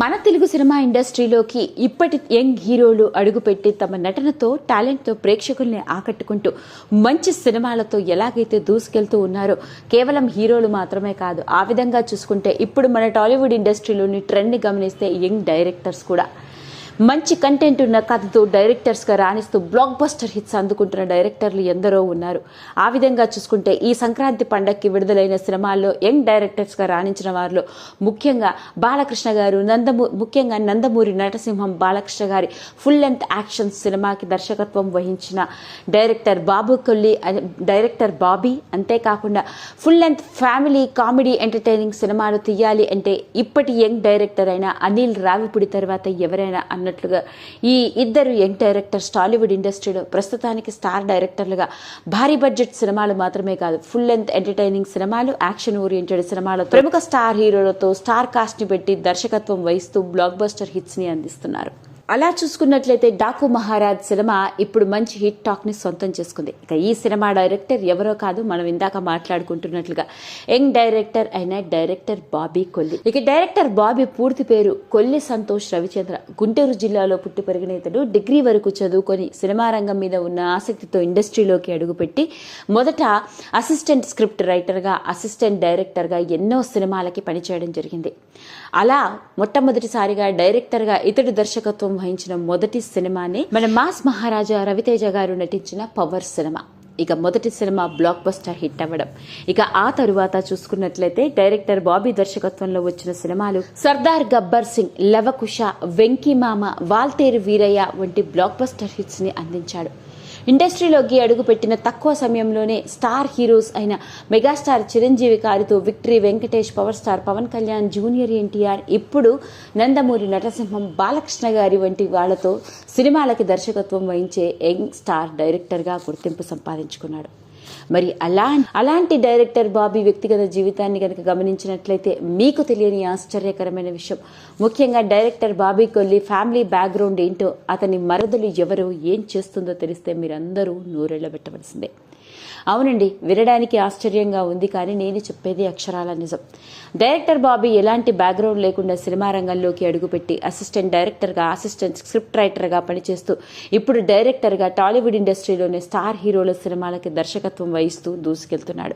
మన తెలుగు సినిమా ఇండస్ట్రీలోకి ఇప్పటి యంగ్ హీరోలు అడుగుపెట్టి తమ నటనతో టాలెంట్తో ప్రేక్షకుల్ని ఆకట్టుకుంటూ మంచి సినిమాలతో ఎలాగైతే దూసుకెళ్తూ ఉన్నారో కేవలం హీరోలు మాత్రమే కాదు ఆ విధంగా చూసుకుంటే ఇప్పుడు మన టాలీవుడ్ ఇండస్ట్రీలోని ట్రెండ్ని గమనిస్తే యంగ్ డైరెక్టర్స్ కూడా. మంచి కంటెంట్ ఉన్న కథతో డైరెక్టర్స్గా రాణిస్తూ బ్లాక్ బస్టర్ హిట్స్ అందుకుంటున్న డైరెక్టర్లు ఎందరో ఉన్నారు. ఆ విధంగా చూసుకుంటే ఈ సంక్రాంతి పండగకి విడుదలైన సినిమాల్లో యంగ్ డైరెక్టర్స్గా రాణించిన వారిలో ముఖ్యంగా బాలకృష్ణ గారు నందమూ ముఖ్యంగా నందమూరి నటసింహం బాలకృష్ణ గారి ఫుల్ లెంత్ యాక్షన్ సినిమాకి దర్శకత్వం వహించిన డైరెక్టర్ బాబు కొల్లి డైరెక్టర్ బాబీ. అంతేకాకుండా full length family comedy entertaining సినిమాలు తీయాలి అంటే ఇప్పటి యంగ్ డైరెక్టర్ అయిన అనిల్ రావిపూడి తర్వాత ఎవరైనా అన్నట్లుగా ఈ ఇద్దరు యంగ్ డైరెక్టర్స్ టాలీవుడ్ ఇండస్ట్రీలో ప్రస్తుతానికి స్టార్ డైరెక్టర్లుగా భారీ బడ్జెట్ సినిమాలు మాత్రమే కాదు ఫుల్ లెంత్ ఎంటర్టైనింగ్ సినిమాలు యాక్షన్ ఓరియంటెడ్ సినిమాలతో ప్రముఖ స్టార్ హీరోలతో స్టార్ కాస్ట్ని పెట్టి దర్శకత్వం వహిస్తూ బ్లాక్ బస్టర్ హిట్స్ని అందిస్తున్నారు. అలా చూసుకున్నట్లయితే డాకు మహారాజ్ సినిమా ఇప్పుడు మంచి హిట్ టాక్ని సొంతం చేసుకుంది. ఇక ఈ సినిమా డైరెక్టర్ ఎవరో కాదు మనం ఇందాక మాట్లాడుకుంటున్నట్లుగా యంగ్ డైరెక్టర్ అయిన డైరెక్టర్ బాబీ కొల్లి. ఇక డైరెక్టర్ బాబీ పూర్తి పేరు కొల్లి సంతోష్ రవిచంద్ర. గుంటూరు జిల్లాలో పుట్టి పెరిగిన ఇతడు డిగ్రీ వరకు చదువుకొని సినిమా రంగం మీద ఉన్న ఆసక్తితో ఇండస్ట్రీలోకి అడుగుపెట్టి మొదట అసిస్టెంట్ స్క్రిప్ట్ రైటర్గా అసిస్టెంట్ డైరెక్టర్గా ఎన్నో సినిమాలకి పనిచేయడం జరిగింది. అలా మొట్టమొదటిసారిగా డైరెక్టర్గా ఇతడు దర్శకత్వం వహించిన మొదటి సినిమానే మన మాస్ మహారాజా రవితేజ గారు నటించిన పవర్ సినిమా. ఇక మొదటి సినిమా బ్లాక్ బస్టర్ హిట్ అవ్వడం. ఇక ఆ తరువాత చూసుకున్నట్లయితే డైరెక్టర్ బాబీ దర్శకత్వంలో వచ్చిన సినిమాలు సర్దార్ గబ్బర్ సింగ్ లవకుశ వెంకీ మామ వాల్తేరు వీరయ్య వంటి బ్లాక్ బస్టర్ హిట్స్ని అందించాడు. ఇండస్ట్రీలోకి అడుగుపెట్టిన తక్కువ సమయంలోనే స్టార్ హీరోస్ అయిన మెగాస్టార్ చిరంజీవి గారితో victory Venkatesh power star Pawan Kalyan junior NTR ఇప్పుడు నందమూరి నటసింహం బాలకృష్ణ గారి వంటి వాళ్ళతో సినిమాలకి దర్శకత్వం వహించే యంగ్ స్టార్ డైరెక్టర్గా గుర్తింపు సంపాదించుకున్నాడు. మరి అలా అలాంటి డైరెక్టర్ బాబీ వ్యక్తిగత జీవితాన్ని కనుక గమనించినట్లయితే మీకు తెలియని ఆశ్చర్యకరమైన విషయం. ముఖ్యంగా director Bobby Kolli family background ఏంటో అతని మరదలు ఎవరు ఏం చేస్తుందో తెలిస్తే మీరందరూ నూరెళ్ళబెట్టవలసిందే. అవునండి వినడానికి ఆశ్చర్యంగా ఉంది కానీ నేను చెప్పేది అక్షరాల నిజం. డైరెక్టర్ బాబీ ఎలాంటి బ్యాక్గ్రౌండ్ లేకుండా సినిమా రంగంలోకి అడుగుపెట్టి అసిస్టెంట్ డైరెక్టర్గా అసిస్టెంట్ స్క్రిప్ట్ రైటర్గా పనిచేస్తూ ఇప్పుడు డైరెక్టర్గా టాలీవుడ్ ఇండస్ట్రీలోని స్టార్ హీరోల సినిమాలకి దర్శకత్వం వహిస్తూ దూసుకెళ్తున్నాడు.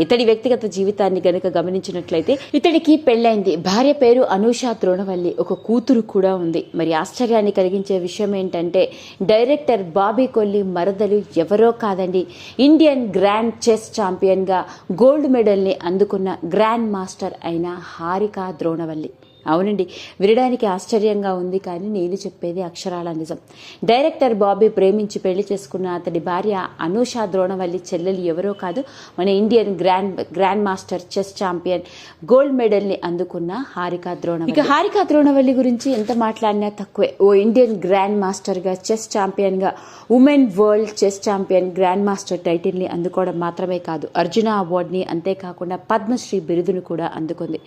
ఇతడి వ్యక్తిగత జీవితాన్ని గనుక గమనించినట్లయితే ఇతడికి పెళ్ళైంది. భార్య పేరు అనూష ద్రోణవల్లి. ఒక కూతురు కూడా ఉంది. మరి ఆశ్చర్యాన్ని కలిగించే విషయం ఏంటంటే డైరెక్టర్ బాబీ కొల్లి మరదలు ఎవరో కాదండి. ఇన్ ఇండియన్ గ్రాండ్ చెస్ ఛాంపియన్గా గోల్డ్ మెడల్ని అందుకున్న గ్రాండ్ మాస్టర్ అయిన హారిక ద్రోణవల్లి. అవునండి. వినడానికి ఆశ్చర్యంగా ఉంది కానీ నేను చెప్పేది అక్షరాల నిజం. డైరెక్టర్ బాబీ ప్రేమించి పెళ్ళి చేసుకున్న అతడి భార్య అనూష ద్రోణవల్లి చెల్లెలు ఎవరో కాదు మన Indian grand grand master chess champion gold మెడల్ని అందుకున్న హారిక ద్రోణవల్లి. ఇక హారిక ద్రోణవల్లి గురించి ఎంత మాట్లాడినా తక్కువే. ఓ ఇండియన్ గ్రాండ్ మాస్టర్గా chess ఛాంపియన్గా women world chess champion grand master టైటిల్ని అందుకోవడం మాత్రమే కాదు అర్జున అవార్డుని అంతేకాకుండా పద్మశ్రీ బిరుదును కూడా అందుకుంది.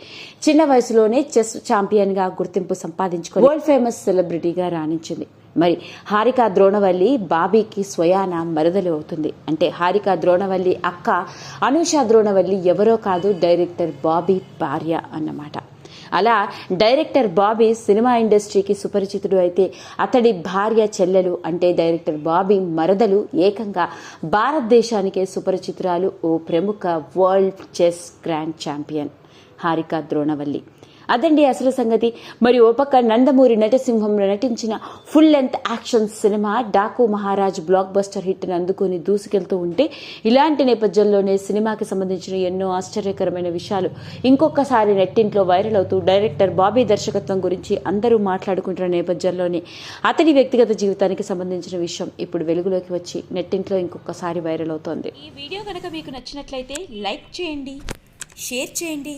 చిన్న వయసులోనే చెస్ ఛాంపియన్గా గుర్తింపు సంపాదించుకొని వరల్డ్ ఫేమస్ సెలబ్రిటీగా రాణించింది. మరి హారిక ద్రోణవల్లి బాబీకి స్వయాన మరదలు అవుతుంది. అంటే హారిక ద్రోణవల్లి అక్క అనూష ద్రోణవల్లి ఎవరో కాదు డైరెక్టర్ బాబీ భార్య అన్నమాట. అలా డైరెక్టర్ బాబీ సినిమా ఇండస్ట్రీకి సుపరిచితుడు అయితే అతడి భార్య చెల్లెలు అంటే డైరెక్టర్ బాబీ మరదలు ఏకంగా భారతదేశానికే సుపరిచితురాలు ఓ ప్రముఖ world chess grand champion Harika Dronavalli. అదండి అసలు సంగతి. మరి ఓ పక్క నందమూరి నటసింహంలో నటించిన full length action cinema Daaku Maharaaj blockbuster హిట్ను అందుకొని దూసుకెళ్తూ ఉంటే ఇలాంటి నేపథ్యంలోనే సినిమాకి సంబంధించిన ఎన్నో ఆశ్చర్యకరమైన విషయాలు ఇంకొకసారి నెట్టింట్లో వైరల్ అవుతూ డైరెక్టర్ బాబీ దర్శకత్వం గురించి అందరూ మాట్లాడుకుంటున్న నేపథ్యంలోనే అతని వ్యక్తిగత జీవితానికి సంబంధించిన విషయం ఇప్పుడు వెలుగులోకి వచ్చి నెట్టింట్లో ఇంకొకసారి వైరల్ అవుతోంది. ఈ వీడియో కనుక మీకు నచ్చినట్లయితే లైక్ చేయండి షేర్ చేయండి